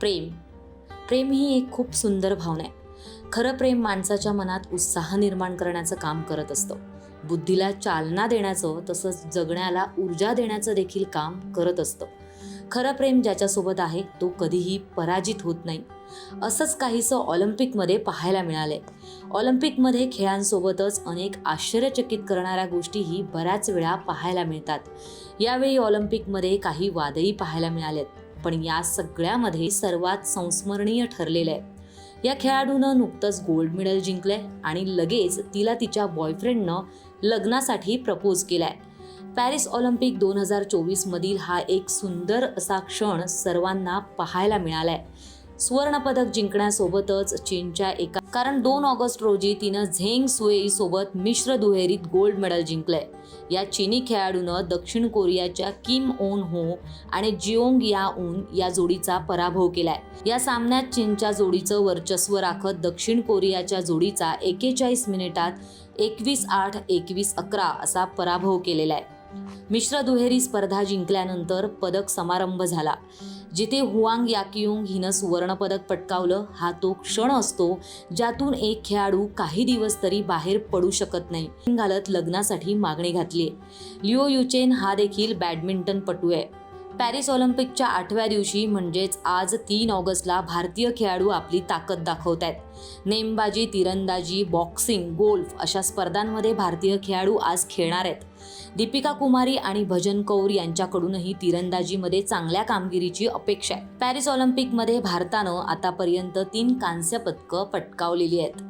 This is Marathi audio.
प्रेम. प्रेम ही एक खूप सुंदर भावना आहे. खरं प्रेम माणसाच्या मनात उत्साह निर्माण करण्याचं काम करत असतं. बुद्धीला चालना देण्याचं तसंच जगण्याला ऊर्जा देण्याचं देखील काम करत असतं. खरं प्रेम ज्याच्यासोबत आहे तो कधीही पराजित होत नाही. असंच काहीसं ऑलिम्पिकमध्ये पाहायला मिळालंय. ऑलिम्पिकमध्ये खेळांसोबतच अनेक आश्चर्यचकित करणाऱ्या गोष्टीही बऱ्याच वेळा पाहायला मिळतात. यावेळी ऑलिम्पिकमध्ये काही वादही पाहायला मिळालेत. पण या सगळ्यामध्ये सर्वात संस्मरणीय ठरलेलं आहे. या खेळाडूनं नुकतंच गोल्ड मेडल जिंकलंय आणि लगेच तिला तिच्या बॉयफ्रेंडनं लग्नासाठी प्रपोज केलाय. पॅरिस ऑलिम्पिक दोन हजार चोवीसमधील हा एक सुंदर असा क्षण सर्वांना पाहायला मिळालाय. सुवर्णपदक जिंकण्यासोबतच चीनच्या एका कारण दोन ऑगस्ट रोजी तिनं झेंग सुएई सोबत मिश्र दुहेरीत गोल्ड मेडल जिंकलंय. या चिनी खेळाडूनं दक्षिण कोरियाच्या किम ओन हो आणि जिओंग या उन या जोडीचा पराभव केलाय. या सामन्यात चीनच्या जोडीचं वर्चस्व राखत दक्षिण कोरियाच्या जोडीचा एकेचाळीस मिनिटात एकवीस आठ एकवीस अकरा असा पराभव केलेला आहे. मिश्र दुहेरी स्पर्धा जिंकल्यानंतर पदक समारंभ झाला. जिथे हुआंग याकियुंग हिनं सुवर्णपदक पटकावलं हा तो क्षण असतो ज्यातून एक खेळाडू काही दिवस तरी बाहेर पडू शकत नाही. घालत लग्नासाठी मागणी घातली लिओ युचेन हा देखील बॅडमिंटनपटू आहे पॅरिस ऑलिम्पिकच्या आठव्या दिवशी म्हणजेच आज तीन ऑगस्टला भारतीय खेळाडू आपली ताकद दाखवत आहेत. नेमबाजी तिरंदाजी बॉक्सिंग गोल्फ अशा स्पर्धांमध्ये भारतीय खेळाडू आज खेळणार आहेत. दीपिका कुमारी आणि भजन कौर यांच्याकडूनही तिरंदाजीमध्ये चांगल्या कामगिरीची अपेक्षा आहे. पॅरिस ऑलिम्पिकमध्ये भारतानं आतापर्यंत तीन कांस्य पदकं पटकावलेली आहेत.